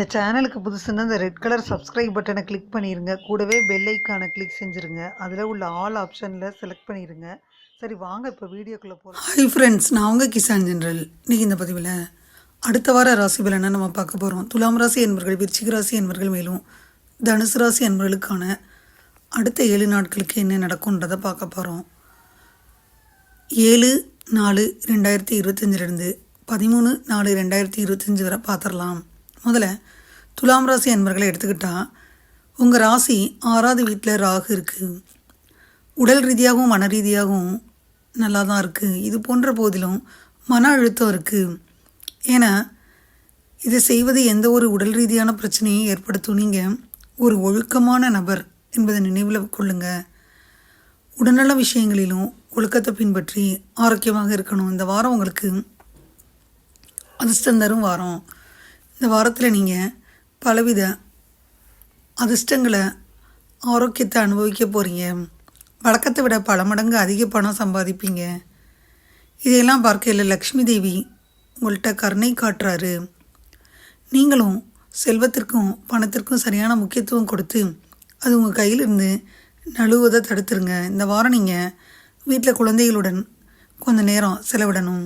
இந்த சேனலுக்கு புதுசுன்னா இந்த ரெட் கலர் சப்ஸ்கிரைப் பட்டனை கிளிக் பண்ணிடுங்க கூடவே பெல் ஐக்கானை கிளிக் செஞ்சுருங்க. அதில் உள்ள ஆல் ஆப்ஷனில் செலக்ட் பண்ணிடுங்க சரி வாங்க இப்போ வீடியோக்குள்ளே போகலாம் ஹாய் ஃப்ரெண்ட்ஸ் நான் உங்கள் கிசான் ஜென்ரல். இன்றைக்கி இந்த பதிவில் அடுத்த வார ராசி பலனை நம்ம பார்க்க போகிறோம் துலாம் ராசி என்பர்கள் விருச்சிக ராசி என்பர்கள் மேலும் தனுசு ராசி என்பர்களுக்கான அடுத்த ஏழு நாட்களுக்கு என்ன நடக்கும்ன்றதை பார்க்க போகிறோம் ஏழு நாலு ரெண்டாயிரத்தி இருபத்தஞ்சிலிருந்து பதிமூணு நாலு ரெண்டாயிரத்தி இருபத்தஞ்சி வரை பார்த்துடலாம். முதல்ல துலாம் ராசி அன்பர்களை எடுத்துக்கிட்டால் உங்கள் ராசி ஆறாவது வீட்டில் ராகு இருக்குது உடல் ரீதியாகவும் மன ரீதியாகவும் நல்லா தான் இருக்குது இது போன்ற போதிலும் மன அழுத்தம் இருக்குது ஏன்னா இதை செய்வது எந்த ஒரு உடல் ரீதியான பிரச்சனையும் ஏற்படுத்தும். நீங்கள் ஒரு ஒழுக்கமான நபர் என்பதை நினைவில் கொள்ளுங்க. உடல்நல விஷயங்களிலும் ஒழுக்கத்தை பின்பற்றி ஆரோக்கியமாக இருக்கணும். இந்த வாரம் உங்களுக்கு அதிர்ஷ்டம் தரும் வாரம். இந்த வாரத்தில் நீங்கள் பலவித அதிர்ஷ்டங்களை ஆரோக்கியத்தை அனுபவிக்க போகிறீங்க வழக்கத்தை விட பல மடங்கு அதிக பணம் சம்பாதிப்பீங்க. இதையெல்லாம் பார்க்கையில் லக்ஷ்மி தேவி உங்கள்கிட்ட கருணை காட்டுறாரு. நீங்களும் செல்வத்திற்கும் பணத்திற்கும் சரியான முக்கியத்துவம் கொடுத்து அது உங்கள் கையிலிருந்து நழுவதை தடுத்துருங்க. இந்த வாரம் நீங்கள் வீட்டில் குழந்தைகளுடன் கொஞ்ச நேரம் செலவிடணும்.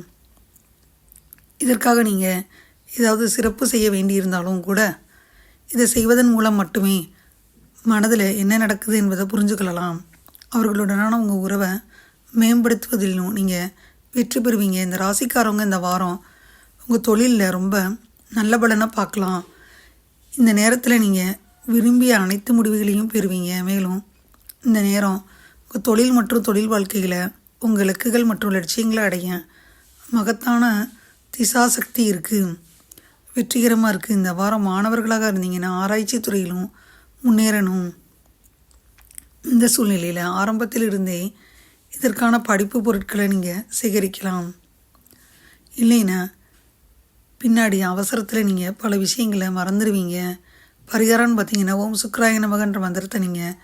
இதற்காக நீங்கள் ஏதாவது சிறப்பு செய்ய வேண்டியிருந்தாலும் கூட இதை செய்வதன் மூலம் மட்டுமே மனதில் என்ன நடக்குது என்பதை புரிஞ்சுக்கொள்ளலாம் அவர்களுடனான உங்கள் உறவை மேம்படுத்துவதிலும் நீங்கள் வெற்றி பெறுவீங்க. இந்த ராசிக்காரவங்க இந்த வாரம் உங்கள் தொழிலில் ரொம்ப நல்ல பலனை பார்க்கலாம். இந்த நேரத்தில் நீங்கள் விரும்பிய அனைத்து முடிவுகளையும் பெறுவீங்க. மேலும் இந்த நேரம் உங்கள் தொழில் மற்றும் தொழில் வாழ்க்கையில் உங்கள் இலக்குகள் மற்றும் லட்சியங்களை அடைய மகத்தான திசாசக்தி இருக்குது வெற்றிகரமாக இருக்குது இந்த வாரம் மாணவர்களாக இருந்தீங்கன்னா ஆராய்ச்சி துறையிலும் முன்னேறணும். இந்த சூழ்நிலையில் ஆரம்பத்தில் இருந்தே இதற்கான படிப்பு பொருட்களை நீங்கள் சேகரிக்கலாம். இல்லைன்னா பின்னாடி அவசரத்தில் நீங்கள் பல விஷயங்களை மறந்துடுவீங்க பரிகாரம்னு பார்த்தீங்கன்னா ஓம் சுக்ராய நமகன்ற மந்திரத்தை நீங்கள்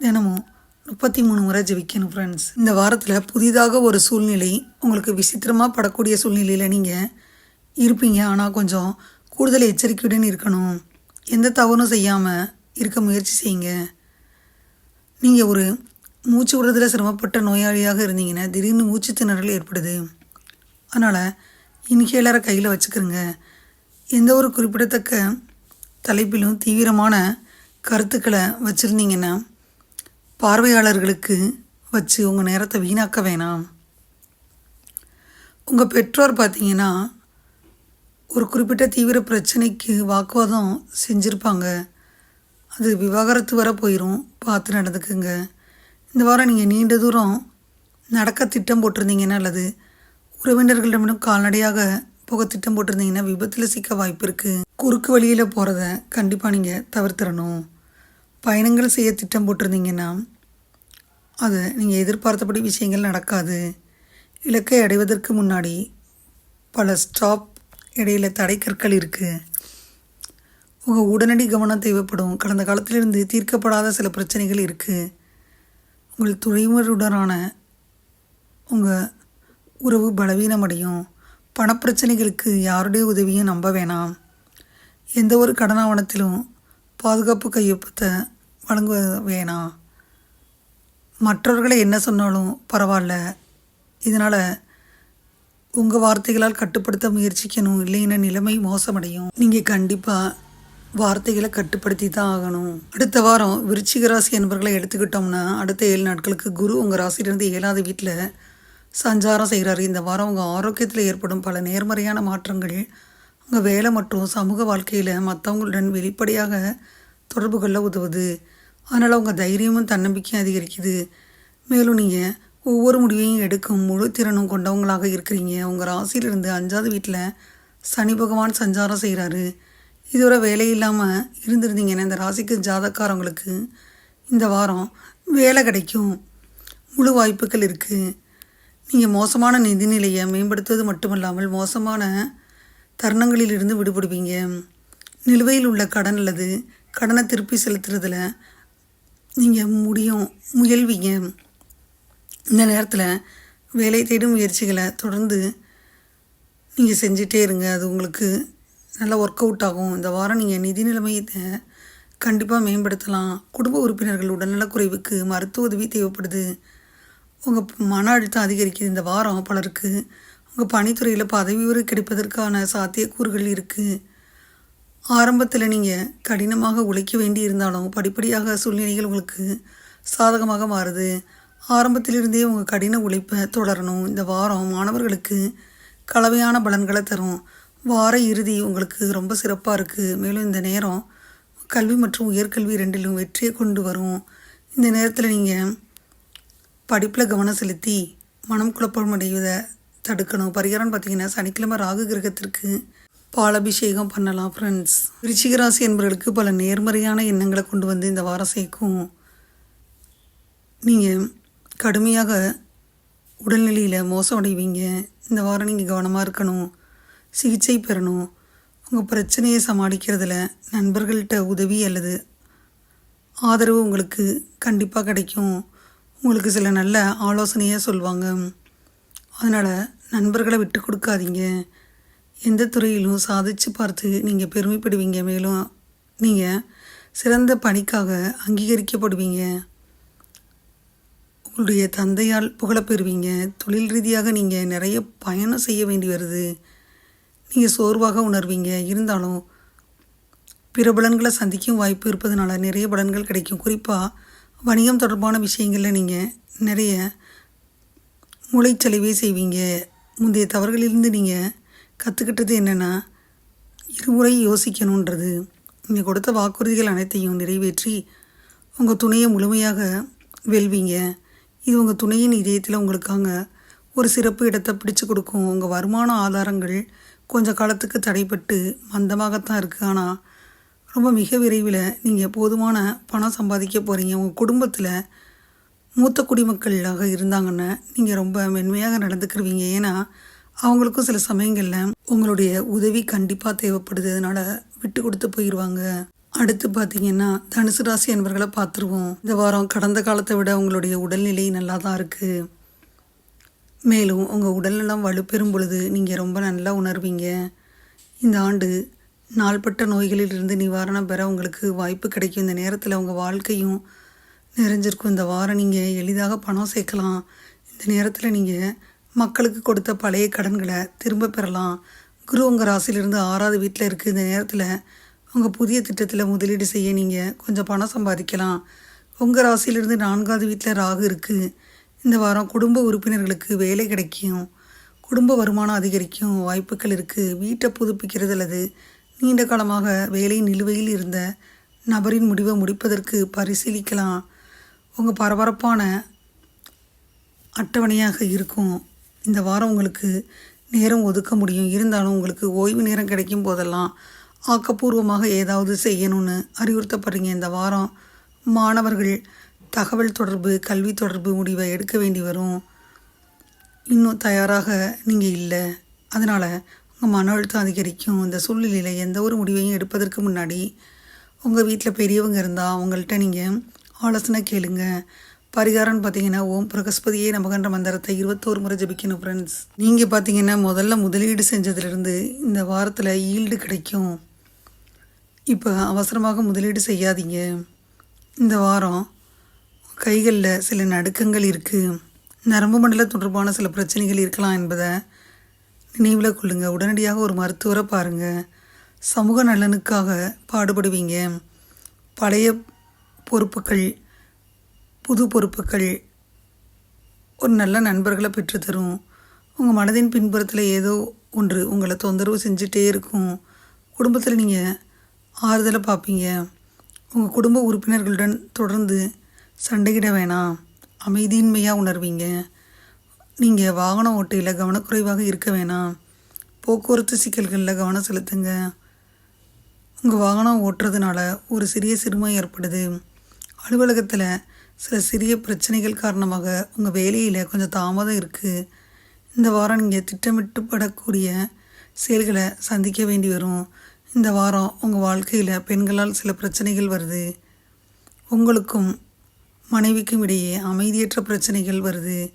தினமும் முப்பத்தி மூணு முறை ஜெபிக்கணும் ஃப்ரெண்ட்ஸ் இந்த வாரத்தில் புதிதாக ஒரு சூழ்நிலை உங்களுக்கு விசித்திரமாக படக்கூடிய சூழ்நிலையில் நீங்கள் இருப்பீங்க. ஆனால் கொஞ்சம் கூடுதல் எச்சரிக்கையுடன் இருக்கணும். எந்த தவறும் செய்யாமல் இருக்க முயற்சி செய்யுங்க. நீங்கள் ஒரு மூச்சு விடுறதுல சிரமப்பட்ட நோயாளியாக இருந்தீங்கன்னா திடீர்னு மூச்சு திணறல் ஏற்படுது. அதனால் இன்ஹேலரை கையில் வச்சுக்கிறோங்க எந்த ஒரு குறிப்பிடத்தக்க தலைப்பிலும் தீவிரமான கருத்துக்களை வச்சுருந்தீங்கன்னா பார்வையாளர்களுக்கு வச்சு உங்கள் நேரத்தை வீணாக்க வேணாம். உங்கள் பெற்றோர் பார்த்தீங்கன்னா ஒரு குறிப்பிட்ட தீவிர பிரச்சனைக்கு வாக்குவாதம் செஞ்சுருப்பாங்க. அது விவாகரத்து வர போயிடும் பார்த்து நடந்துக்குங்க. இந்த வாரம் நீங்கள் நீண்ட தூரம் நடக்க திட்டம் போட்டிருந்தீங்கன்னா அல்லது? உறவினர்களிடமிடம் கால்நடையாக போக திட்டம் போட்டிருந்தீங்கன்னா விபத்தில் சிக்க வாய்ப்பு இருக்குது குறுக்கு வழியில் போகிறத கண்டிப்பாக நீங்கள் தவிர்த்திடணும். பயணங்கள் செய்ய திட்டம் போட்டிருந்தீங்கன்னா அது நீங்கள் எதிர்பார்த்தபடி விஷயங்கள் நடக்காது. இலக்கை அடைவதற்கு முன்னாடி பல ஸ்டாப் இடையில தடைக்கற்கள் இருக்குது உங்கள் உடனடி கவனம் தேவைப்படும். கடந்த காலத்திலிருந்து தீர்க்கப்படாத சில பிரச்சனைகள் இருக்குது உங்கள் துறைமுறையுடனான உங்கள் உறவு பலவீனமடையும். பணப்பிரச்சனைகளுக்கு யாருடைய உதவியும் நம்ப வேணாம். எந்த ஒரு கடன் ஆவணத்திலும் பாதுகாப்பு கையொப்பத்தை வழங்க வேணாம். மற்றவர்களை என்ன சொன்னாலும் பரவாயில்ல. இதனால் உங்கள் வார்த்தைகளால் கட்டுப்படுத்த முயற்சிக்கணும். இல்லைன்னா நிலைமை மோசமடையும். நீங்கள் கண்டிப்பாக வார்த்தைகளை கட்டுப்படுத்தி தான் ஆகணும். அடுத்த வாரம் விருச்சிக ராசி என்பவர்களை எடுத்துக்கிட்டோம்னா அடுத்த ஏழு நாட்களுக்கு குரு உங்கள் ராசியிலிருந்து ஏழாவது வீட்டில் சஞ்சாரம் செய்கிறாரு இந்த வாரம் உங்கள் ஆரோக்கியத்தில் ஏற்படும் பல நேர்மறையான மாற்றங்கள் உங்கள் வேலை மற்றும் சமூக வாழ்க்கையில் மற்றவங்களுடன் வெளிப்படையாக தொடர்பு கொள்ள உதவுது. அதனால் உங்கள் தைரியமும் தன்னம்பிக்கையும் அதிகரிக்குது. மேலும் நீங்கள் ஒவ்வொரு முடிவையும் எடுக்கும் முழு திறனும் கொண்டவங்களாக இருக்கிறீங்க. உங்கள் ராசியிலிருந்து அஞ்சாவது வீட்டில் சனி பகவான் சஞ்சாரம் செய்கிறாரு இதுவரை வேலை இல்லாமல் இருந்திருந்தீங்கன்னா இந்த ராசிக்கு ஜாதக்காரவங்களுக்கு இந்த வாரம் வேலை கிடைக்கும். முழு வாய்ப்புகள் இருக்குது நீங்கள் மோசமான நிதிநிலையை மேம்படுத்துவது மட்டுமல்லாமல் மோசமான தருணங்களிலிருந்து விடுபடுவீங்க. நிலுவையில் உள்ள கடன் அல்லது கடனை திருப்பி செலுத்துறதுல நீங்கள் முடியும் முயல்வீங்க. இந்த நேரத்தில் வேலை தேடும் முயற்சிகளை தொடர்ந்து நீங்கள் செஞ்சிட்டே இருங்க. அது உங்களுக்கு நல்லா ஒர்க் அவுட் ஆகும். இந்த வாரம் நீங்கள் நிதி நிலைமையை கண்டிப்பாக மேம்படுத்தலாம். குடும்ப உறுப்பினர்கள் உடல்நலக்குறைவுக்கு மருத்துவ உதவி தேவைப்படுது. உங்கள் மன அழுத்தம் அதிகரிக்குது. இந்த வாரம் பலருக்கு உங்கள் பணித்துறையில் பதவி உயர்வு கிடைப்பதற்கான சாத்தியக்கூறுகள் இருக்குது ஆரம்பத்தில் நீங்கள் கடினமாக உழைக்க வேண்டி இருந்தாலும் படிப்படியாக சூழ்நிலைகள் உங்களுக்கு சாதகமாக மாறுது. ஆரம்பத்திலிருந்தே உங்கள் கடின உழைப்பை தொடரணும். இந்த வாரம் மாணவர்களுக்கு கலவையான பலன்களை தரும். வார இறுதி உங்களுக்கு ரொம்ப சிறப்பாக இருக்குது மேலும் இந்த நேரம் கல்வி மற்றும் உயர்கல்வி ரெண்டிலும் வெற்றியை கொண்டு வரும். இந்த நேரத்தில் நீங்கள் படிப்பில் கவனம் செலுத்தி மனம் குழப்பம் அடைவதை தடுக்கணும். பரிகாரம்னு பார்த்தீங்கன்னா சனிக்கிழமை ராகு கிரகத்திற்கு பாலபிஷேகம் பண்ணலாம் ஃப்ரெண்ட்ஸ் விருச்சிகராசி என்பவர்களுக்கு பல நேர்மறையான எண்ணங்களை கொண்டு வந்து இந்த வாரம் சேர்க்கும். நீங்கள் கடுமையாக உடல்நிலையில் மோசம் அடைவீங்க. இந்த வாரம் நீங்கள் கவனமாக இருக்கணும். சிகிச்சை பெறணும். உங்கள் பிரச்சனையை சமாளிக்கிறதுல நண்பர்கள்ட்ட உதவி அல்லது ஆதரவு உங்களுக்கு கண்டிப்பாக கிடைக்கும். உங்களுக்கு சில நல்ல ஆலோசனையாக சொல்லுவாங்க அதனால் நண்பர்களை விட்டு கொடுக்காதீங்க. எந்த துறையிலும் சாதிச்சு பார்த்து நீங்கள் பெருமைப்படுவீங்க. மேலும் நீங்கள் சிறந்த பணிக்காக அங்கீகரிக்கப்படுவீங்க. உங்களுடைய தந்தையால் புகழ பெறுவீங்க தொழில் ரீதியாக நீங்கள் நிறைய பயணம் செய்ய வேண்டி வருது. நீங்கள் சோர்வாக உணர்வீங்க. இருந்தாலும் பிற பலன்களை சந்திக்கும் வாய்ப்பு இருப்பதனால நிறைய பலன்கள் கிடைக்கும். குறிப்பாக வணிகம் தொடர்பான விஷயங்களில் நீங்கள் நிறைய மூளைச்சலவை செய்வீங்க. முந்தைய தவறுகளிலிருந்து நீங்கள் கற்றுக்கிட்டது என்னென்னா இருமுறை யோசிக்கணுன்றது. நீங்கள் கொடுத்த வாக்குறுதிகள் அனைத்தையும் நிறைவேற்றி உங்கள் துணையை முழுமையாக வெல்வீங்க. இது உங்கள் துணையின் இதயத்தில் உங்களுக்காக ஒரு சிறப்பு இடத்தை பிடிச்சு கொடுக்கும். உங்கள் வருமான ஆதாரங்கள் கொஞ்ச காலத்துக்கு தடைப்பட்டு மந்தமாகத்தான் இருக்குது ஆனால் ரொம்ப மிக விரைவில் நீங்கள் போதுமான பணம் சம்பாதிக்க போகிறீங்க உங்கள் குடும்பத்தில் மூத்த குடிமக்களாக இருந்தாங்கன்னா நீங்கள் ரொம்ப மென்மையாக நடந்துக்கிருவீங்க. ஏன்னா அவங்களுக்கும் சில சமயங்களில் உங்களுடைய உதவி கண்டிப்பாக தேவைப்படுது. அதனால் விட்டு கொடுத்து போயிடுவாங்க அடுத்து பார்த்தீங்கன்னா தனுசு ராசி என்பவர்களை பார்த்துருவோம். இந்த வாரம் கடந்த காலத்தை விட உங்களுடைய உடல்நிலை நல்லா தான் இருக்குது மேலும் உங்கள் உடல்நலம் வலுப்பெறும் பொழுது நீங்கள் ரொம்ப நல்லா உணர்வீங்க. இந்த ஆண்டு நாள்பட்ட நோய்களிலிருந்து நிவாரணம் பெற உங்களுக்கு வாய்ப்பு கிடைக்கும். இந்த நேரத்தில் உங்கள் வாழ்க்கையும் நிறைஞ்சிருக்கும். இந்த வாரம் நீங்கள் எளிதாக பணம் சேர்க்கலாம். இந்த நேரத்தில் நீங்கள் மக்களுக்கு கொடுத்த பழைய கடன்களை திரும்ப பெறலாம். குரு உங்கள் ராசியிலிருந்து ஆறாவது வீட்டில் இருக்குது இந்த நேரத்தில் உங்கள் புதிய திட்டத்தில் முதலீடு செய்ய நீங்கள் கொஞ்சம் பணம் சம்பாதிக்கலாம். உங்கள் ராசியிலிருந்து நான்காவது வீட்டில் ராகு இருக்குது இந்த வாரம் குடும்ப உறுப்பினர்களுக்கு வேலை கிடைக்கும். குடும்ப வருமானம் அதிகரிக்கும் வாய்ப்புகள் இருக்குது வீட்டை புதுப்பிக்கிறது அல்லது நீண்ட காலமாக வேலை நிலுவையில் இருந்த நபரின் முடிவை முடிப்பதற்கு பரிசீலிக்கலாம். உங்கள் பரபரப்பான அட்டவணையாக இருக்கும். இந்த வாரம் உங்களுக்கு நேரம் ஒதுக்க முடியும். இருந்தாலும் உங்களுக்கு ஓய்வு நேரம் கிடைக்கும் போதெல்லாம் ஆக்கப்பூர்வமாக ஏதாவது செய்யணும்னு அறிவுறுத்தப்படுறீங்க இந்த வாரம். மாணவர்கள் தகவல் தொடர்பு கல்வி தொடர்பு முடிவை எடுக்க வேண்டி வரும். இன்னும் தயாராக நீங்கள் இல்லை. அதனால் உங்கள் மன அழுத்தம் அதிகரிக்கும். இந்த சூழ்நிலையில் எந்த ஒரு முடிவையும் எடுப்பதற்கு முன்னாடி உங்கள் வீட்டில் பெரியவங்க இருந்தால் அவங்கள்ட்ட நீங்கள் ஆலோசனை கேளுங்க. பரிகாரம்னு பார்த்தீங்கன்னா ஓம் பிரகஸ்பதியே நமகன்ற மந்திரத்தை இருபத்தோரு முறை ஜபிக்கணும் ஃப்ரெண்ட்ஸ் நீங்கள் பார்த்தீங்கன்னா முதல்ல முதலீடு செஞ்சதுலேருந்து இந்த வாரத்தில் ஈல்டு கிடைக்கும். இப்போ அவசரமாக முதலீடு செய்யாதீங்க. இந்த வாரம் கைகளில் சில நடுக்கங்கள் இருக்குது நரம்பு மண்டல தொடர்பான சில பிரச்சனைகள் இருக்கலாம் என்பதை நினைவில் கொள்ளுங்க. உடனடியாக ஒரு மருத்துவரை பாருங்கள் சமூக நலனுக்காக பாடுபடுவீங்க. பழைய பொறுப்புகள் புது பொறுப்புகள் ஒரு நல்ல நண்பர்களை பெற்றுத்தரும். உங்கள் மனதின் பின்புறத்தில் ஏதோ ஒன்று உங்களை தொந்தரவு செஞ்சிட்டே இருக்கும். குடும்பத்தில் நீங்கள் ஆறுதலை பார்ப்பீங்க உங்கள் குடும்ப உறுப்பினர்களுடன் தொடர்ந்து சண்டையிட வேணாம். அமைதியின்மையாக உணர்வீங்க. நீங்கள் வாகன ஓட்டையில் கவனக்குறைவாக இருக்க வேணாம். போக்குவரத்து சிக்கல்களில் கவனம் செலுத்துங்க. உங்கள் வாகனம் ஓட்டுறதுனால ஒரு சிறிய சிறுமை ஏற்படுது. அலுவலகத்தில் சில சிறிய பிரச்சனைகள் காரணமாக உங்கள் வேலையில் கொஞ்சம் தாமதம் இருக்குது இந்த வாரம் நீங்கள் திட்டமிட்டுப்படக்கூடிய செயல்களை சந்திக்க வேண்டி வரும். இந்த வாரம் உங்கள் வாழ்க்கையில் பெண்களால் சில பிரச்சனைகள் வருது. உங்களுக்கும் மனைவிக்கும் இடையே அமைதியற்ற பிரச்சனைகள் வருது.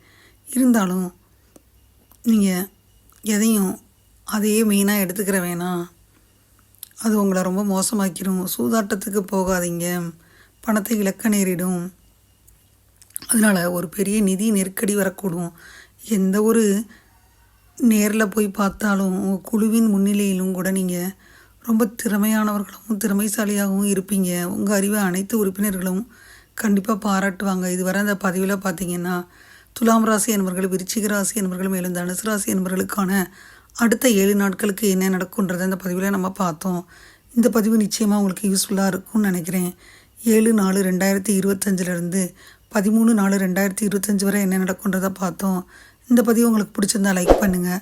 இருந்தாலும் நீங்கள் எதையும் அதையே மெயினாக எடுத்துக்கிற வேணாம் அது உங்களை ரொம்ப மோசமாக்கிடும் சூதாட்டத்துக்கு போகாதீங்க. பணத்தை இழக்க நேரிடும். அதனால் ஒரு பெரிய நிதி நெருக்கடி வரக்கூடும். எந்த ஒரு நேரில் போய் பார்த்தாலும் உங்கள் குழுவின் முன்னிலையிலும் கூட நீங்கள் ரொம்ப திறமையானவர்களாகவும் திறமைசாலியாகவும் இருப்பீங்க. உங்கள் அறிவை அனைத்து உறுப்பினர்களும் கண்டிப்பாக பாராட்டுவாங்க. இதுவரை அந்த பதிவில் பார்த்தீங்கன்னா துலாம் ராசி என்பவர்கள் விருச்சிக ராசி என்பவர்கள் மேலும் தனுசு ராசி என்பவர்களுக்கான அடுத்த ஏழு நாட்களுக்கு என்ன நடக்குன்றதை அந்த பதிவில் நம்ம பார்த்தோம். இந்த பதிவு நிச்சயமாக உங்களுக்கு யூஸ்ஃபுல்லாக இருக்கும்னு நினைக்கிறேன். ஏழு நாலு ரெண்டாயிரத்தி இருபத்தஞ்சிலேருந்து பதிமூணு நாலு ரெண்டாயிரத்தி இருபத்தஞ்சி வரை என்ன நடக்குன்றதை பார்த்தோம். இந்த பதிவு உங்களுக்கு பிடிச்சிருந்தா லைக் பண்ணுங்கள்